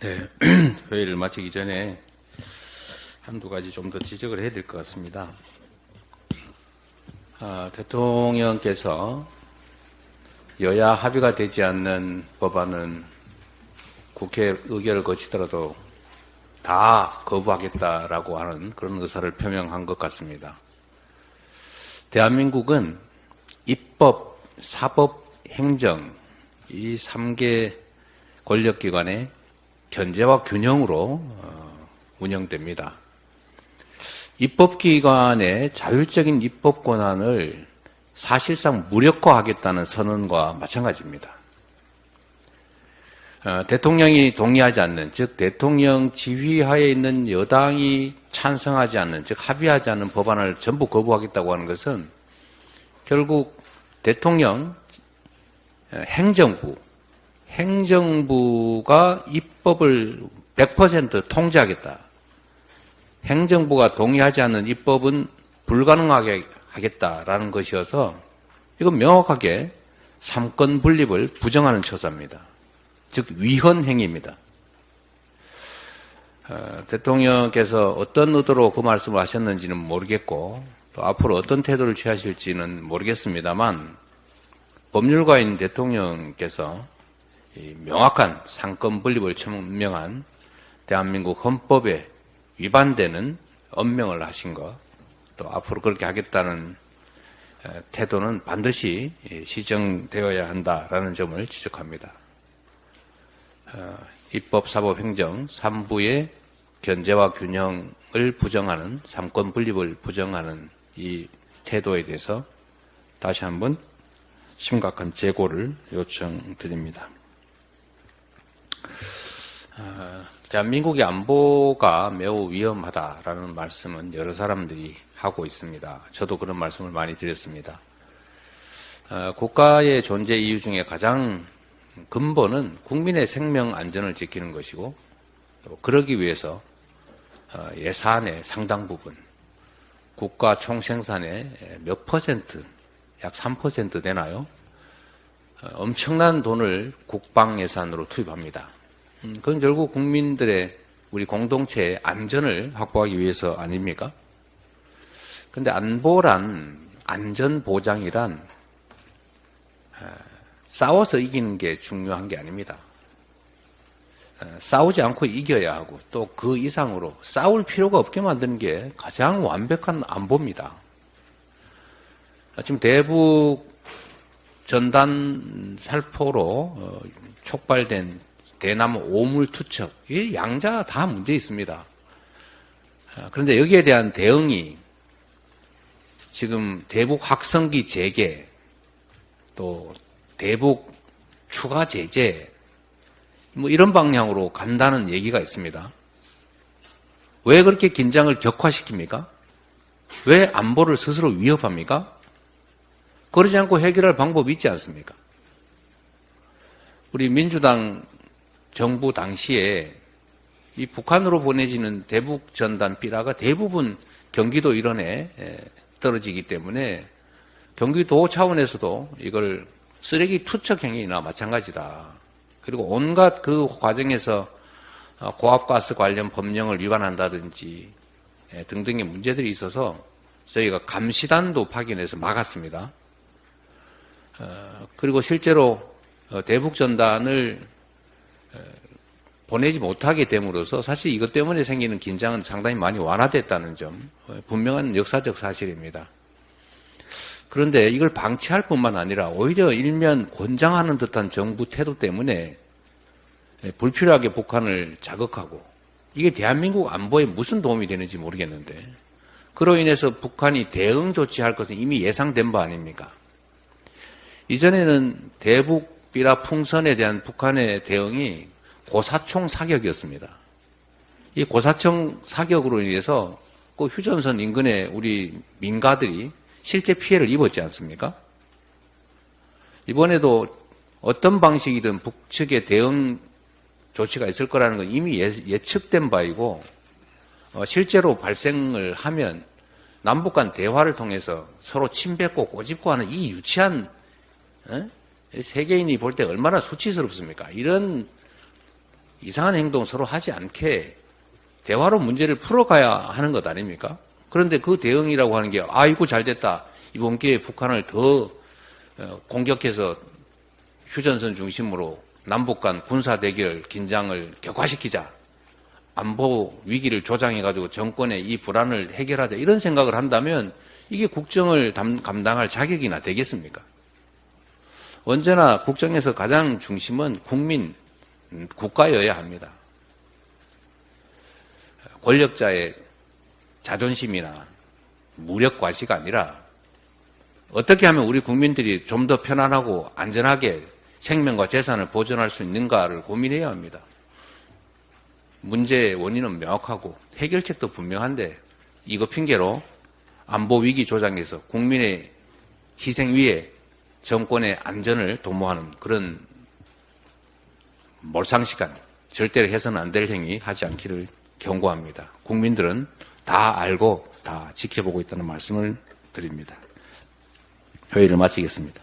네, 회의를 마치기 전에 한두 가지 좀 더 지적을 해야 될 것 같습니다. 아, 대통령께서 여야 합의가 되지 않는 법안은 국회 의결을 거치더라도 다 거부하겠다라고 하는 그런 의사를 표명한 것 같습니다. 대한민국은 입법, 사법, 행정 이 3개 권력기관의 견제와 균형으로 어, 운영됩니다. 입법기관의 자율적인 입법 권한을 사실상 무력화하겠다는 선언과 마찬가지입니다. 어, 대통령이 동의하지 않는, 즉 대통령 지휘하에 있는 여당이 찬성하지 않는, 즉 합의하지 않는 법안을 전부 거부하겠다고 하는 것은 결국 대통령, 어, 행정부, 행정부가 입법을 100% 통제하겠다. 행정부가 동의하지 않는 입법은 불가능하게 하겠다라는 것이어서 이건 명확하게 삼권 분립을 부정하는 처사입니다. 즉 위헌 행위입니다. 어, 대통령께서 어떤 의도로 그 말씀을 하셨는지는 모르겠고 또 앞으로 어떤 태도를 취하실지는 모르겠습니다만 법률가인 대통령께서 명확한 상권 분립을 천명한 대한민국 헌법에 위반되는 엄명을 하신 것, 또 앞으로 그렇게 하겠다는 태도는 반드시 시정되어야 한다라는 점을 지적합니다. 어, 입법, 사법, 행정 3부의 견제와 균형을 부정하는 삼권 분립을 부정하는 이 태도에 대해서 다시 한번 심각한 재고를 요청드립니다. 어, 대한민국의 안보가 매우 위험하다라는 말씀은 여러 사람들이 하고 있습니다. 저도 그런 말씀을 많이 드렸습니다. 어, 국가의 존재 이유 중에 가장 근본은 국민의 생명 안전을 지키는 것이고 그러기 위해서 어, 예산의 상당 부분 국가 총생산의 몇 퍼센트 약 3% 되나요? 어, 엄청난 돈을 국방 예산으로 투입합니다. 음, 그건 결국 국민들의 우리 공동체의 안전을 확보하기 위해서 아닙니까? 근데 안보란, 안전 보장이란, 싸워서 이기는 게 중요한 게 아닙니다. 싸우지 않고 이겨야 하고 또 그 이상으로 싸울 필요가 없게 만드는 게 가장 완벽한 안보입니다. 지금 대북 전단 살포로 어, 촉발된 대나무 오물 투척, 이 양자 다 문제 있습니다. 아, 그런데 여기에 대한 대응이 지금 대북 확성기 재개, 또 대북 추가 제재, 뭐 이런 방향으로 간다는 얘기가 있습니다. 왜 그렇게 긴장을 격화시킵니까? 왜 안보를 스스로 위협합니까? 그러지 않고 해결할 방법이 있지 않습니까? 우리 민주당 정부 당시에 이 북한으로 보내지는 대북 전단 삐라가 대부분 경기도 일원에 떨어지기 때문에 경기도 차원에서도 이걸 쓰레기 투척 행위나 마찬가지다. 그리고 온갖 그 과정에서 어, 고압가스 관련 법령을 위반한다든지 등등의 문제들이 있어서 저희가 감시단도 파견해서 막았습니다. 어, 그리고 실제로 어, 대북 전단을 보내지 못하게 됨으로써 사실 이것 때문에 생기는 긴장은 상당히 많이 완화됐다는 점 분명한 역사적 사실입니다. 그런데 이걸 방치할 뿐만 아니라 오히려 일면 권장하는 듯한 정부 태도 때문에 불필요하게 북한을 자극하고 이게 대한민국 안보에 무슨 도움이 되는지 모르겠는데 그로 인해서 북한이 대응 조치할 것은 이미 예상된 바 아닙니까? 이전에는 대북 비라 풍선에 대한 북한의 대응이 고사총 사격이었습니다. 이 고사총 사격으로 인해서 그 휴전선 인근에 우리 민가들이 실제 피해를 입었지 않습니까? 이번에도 어떤 방식이든 북측의 대응 조치가 있을 거라는 건 이미 예, 측된 바이고 어, 실제로 발생을 하면 남북 간 대화를 통해서 서로 침뱉고 꼬집고 하는 이 유치한 에? 세계인이 볼 때 얼마나 수치스럽습니까? 이런 이상한 행동 서로 하지 않게 대화로 문제를 풀어가야 하는 것 아닙니까? 그런데 그 대응이라고 하는 게 아이고 잘 됐다. 이번 기회에 북한을 더 어, 공격해서 휴전선 중심으로 남북 간 군사 대결 긴장을 격화시키자. 안보 위기를 조장해 가지고 정권의 이 불안을 해결하자. 이런 생각을 한다면 이게 국정을 담- 감당할 자격이나 되겠습니까? 언제나 국정에서 가장 중심은 국민, 음, 국가여야 합니다. 권력자의 자존심이나 무력 과시가 아니라 어떻게 하면 우리 국민들이 좀 더 편안하고 안전하게 생명과 재산을 보존할 수 있는가를 고민해야 합니다. 문제의 원인은 명확하고 해결책도 분명한데 이거 핑계로 안보 위기 조장에서 국민의 희생 위에 정권의 안전을 도모하는 그런 몰상시간 절대로 해서는 안 될 행위 하지 않기를 경고합니다. 국민들은 다 알고 다 지켜보고 있다는 말씀을 드립니다. 회의를 마치겠습니다.